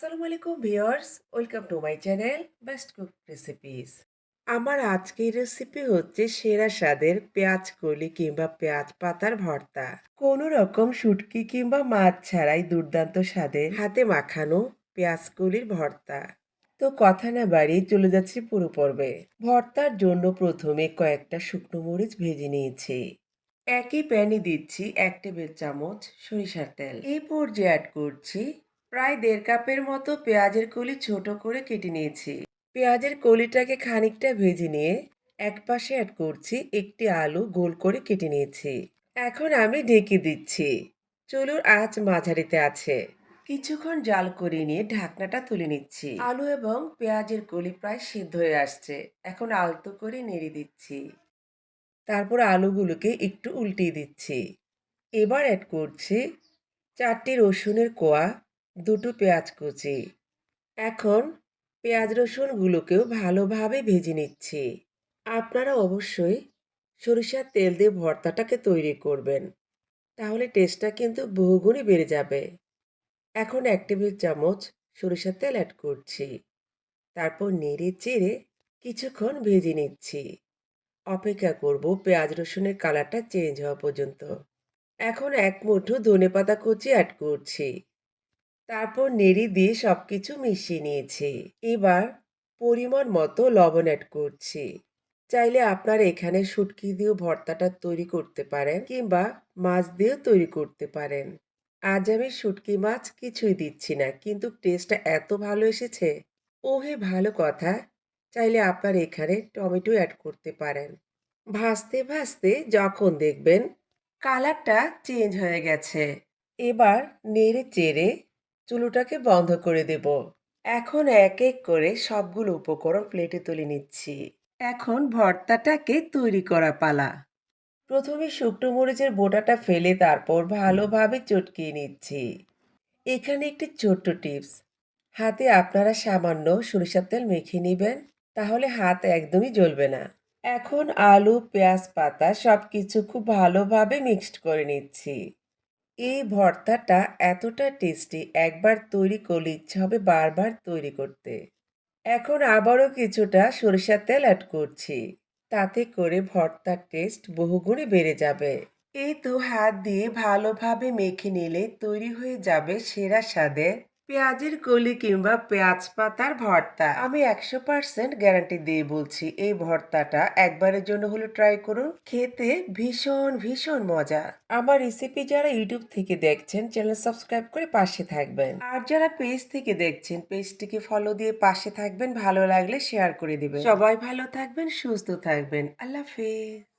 আসসালামু আলাইকুম viewers, welcome to my channel best cook recipes. আমার আজকের রেসিপি হচ্ছে সেরা স্বাদের পেঁয়াজ কলি কিংবা পেঁয়াজ পাতার ভর্তা। কোনো রকম শুটকি কিংবা মাছ ছাড়াই দুর্দান্ত স্বাদের হাতে মাখানো পেঁয়াজ কলির ভর্তা। তো কথা না বাড়িয়ে চলে যাচ্ছি পুরো পর্বে। ভর্তার জন্য প্রথমে কয়েকটা শুকনো মরিচ ভেজে নিয়েছি। একই প্যানে দিচ্ছি এক টেবিল চামচ সরিষার তেল। এই পর্যায়ে অ্যাড করছি প্রায় দেড় কাপের মতো পেঁয়াজের কলি ছোট করে কেটে নিয়েছি। পেঁয়াজের কলিটাকে খানিকটা ভেজে নিয়ে এক পাশে অ্যাড করছি একটি আলু গোল করে কেটে নিয়েছি। এখন আমি ঢেকে দিচ্ছি। চুলোর আঁচ মাঝারিতে আছে। কিছুক্ষণ জাল করে নিয়ে ঢাকনাটা তুলে নিচ্ছি। আলু এবং পেঁয়াজের কলি প্রায় সিদ্ধ হয়ে আসছে। এখন আলতো করে নেড়ে দিচ্ছি। তারপর আলুগুলোকে একটু উল্টিয়ে দিচ্ছি। এবার অ্যাড করছি চারটি রসুনের কোয়া দুটো পেঁয়াজ কুচি। এখন পেঁয়াজ রসুনগুলোকেও ভালোভাবে ভেজে নিচ্ছি। আপনারা অবশ্যই সরিষার তেল দিয়ে ভর্তাটাকে তৈরি করবেন। তাহলে টেস্টটা কিন্তু বহুগুণে বেড়ে যাবে। এখন এক টেবিল চামচ সরিষার তেল অ্যাড করছি। তারপর নেড়ে চেড়ে কিছুক্ষণ ভেজে নিচ্ছি। অপেক্ষা করব পেঁয়াজ রসুনের কালারটা চেঞ্জ হওয়া পর্যন্ত। এখন এক মুঠো ধনে পাতা কুচি অ্যাড করছি। তারপর নেড়ে দিয়ে সব কিছু মিশিয়ে নিয়েছি। এবার পরিমাণ মতো লবণ অ্যাড করছি। চাইলে আপনারা এখানে শুটকি দিয়েও ভর্তাটা তৈরি করতে পারেন কিংবা মাছ দিয়েও তৈরি করতে পারেন। আজ আমি শুটকি মাছ কিছুই দিচ্ছি না, কিন্তু টেস্টটা এত ভালো এসেছে। ওহে, ভালো কথা। চাইলে আপনার এখানে টমেটো অ্যাড করতে পারেন। ভাজতে ভাজতে যখন দেখবেন কালারটা চেঞ্জ হয়ে গেছে। এবার নেড়ে চেড়ে চুলোটাকে বন্ধ করে দেব। এখন এক এক করে সবগুলো উপকরণ প্লেটে তুলে নিচ্ছি। এখন ভর্তাটাকে তৈরি করা পালা। প্রথমে শুকনো মরিচের বোটাটা ফেলে তারপর ভালোভাবে চটকিয়ে নিচ্ছি। এখানে একটি ছোট্ট টিপস। হাতে আপনারা সামান্য সরিষার তেল মেখে নেবেন, তাহলে হাত একদমই জ্বলবে না। এখন আলু, পেঁয়াজ, পাতা সব কিছু খুব ভালোভাবে মিক্সড করে নিচ্ছি। এই ভর্তাটা এতটা টেস্টি একবার তৈরি করলে ইচ্ছা হবে বারবার তৈরি করতে। এখন আবারও কিছুটা সরিষার তেল অ্যাড করছি, তাতে করে ভর্তার টেস্ট বহুগুণে বেড়ে যাবে। এই তো হাত দিয়ে ভালোভাবে মেখে নিলে তৈরি হয়ে যাবে সেরা স্বাদের পেঁয়াজের কলি কিংবা পেঁয়াজ পাতার ভর্তা। আমি একশো পার্সেন্ট গ্যারান্টি দিয়ে বলছি, এই ভর্তাটা একবারের জন্য হলো ট্রাই করুন। খেতে ভীষণ ভীষণ মজা। আমার রেসিপি যারা ইউটিউব থেকে দেখছেন চ্যানেল সাবস্ক্রাইব করে পাশে থাকবেন। আর যারা পেজ থেকে দেখছেন পেজটিকে ফলো দিয়ে পাশে থাকবেন, ভালো লাগলে শেয়ার করে দিবেন। সবাই ভালো থাকবেন, সুস্থ থাকবেন। আল্লাহ হাফেজ।